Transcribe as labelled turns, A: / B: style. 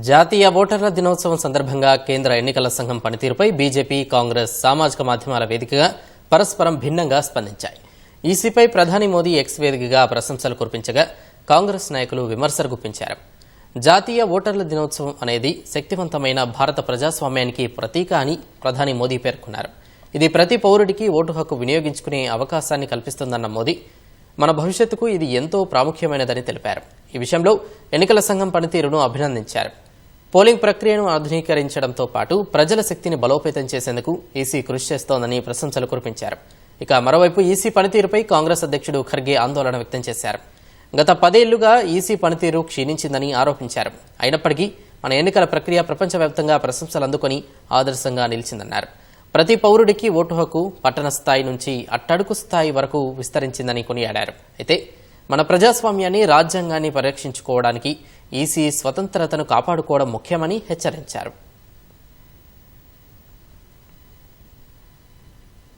A: జాతీయ ఓటర్ల దినోత్సవం సందర్భంగా కేంద్ర ఎన్నికల సంఘం పనితీరుపై బీజేపీ కాంగ్రెస్ సామాజిక మాధ్యమాల వేదికగా పరస్పరం భిన్నంగా స్పందించాయి. ఈసీపై ప్రధాని మోదీ ఎక్స్ వేదికగా ప్రశంసలు కురిపించగా కాంగ్రెస్ నాయకులు విమర్శలు గుప్పించారు. జాతీయ ఓటర్ల దినోత్సవం అనేది శక్తివంతమైన భారత ప్రజాస్వామ్యానికి ప్రతీక అని ప్రధాని మోదీ పేర్కొన్నారు. ఇది ప్రతి పౌరుడికి ఓటు హక్కు వినియోగించుకునే అవకాశాన్ని కల్పిస్తుందన్న మోదీ మన భవిష్యత్తుకు ఇది ఎంతో ప్రాముఖ్యమైనదని తెలిపారు. ఈ విషయంలో ఎన్నికల సంఘం పనితీరును అభినందించారు. పోలింగ్ ప్రక్రియను ఆధునీకరించడంతో పాటు ప్రజల శక్తిని బలోపేతం చేసేందుకు ఈసీ కృషి చేస్తోందని ప్రశంసలు కురిపించారు. ఇక మరోవైపు ఈసీ పనితీరుపై కాంగ్రెస్ అధ్యక్షుడు ఖర్గే ఆందోళన వ్యక్తం చేశారు. గత పదేళ్ళుగా ఈసీ పనితీరు క్షీణించిందని ఆరోపించారు. అయినప్పటికీ మన ఎన్నికల ప్రక్రియ ప్రపంచవ్యాప్తంగా ప్రశంసలు అందుకొని ఆదర్శంగా నిలిచిందన్నారు. ప్రతి పౌరుడికి ఓటు హక్కు పట్టణ స్థాయి నుంచి అట్టడుగు స్థాయి వరకు విస్తరించిందని కొనియాడారు. అయితే మన ప్రజాస్వామ్యాన్ని రాజ్యాంగాన్ని పరిరక్షించుకోవడానికి ఈసీ స్వతంత్రతను కాపాడుకోవడం ముఖ్యమని హెచ్చరించారు.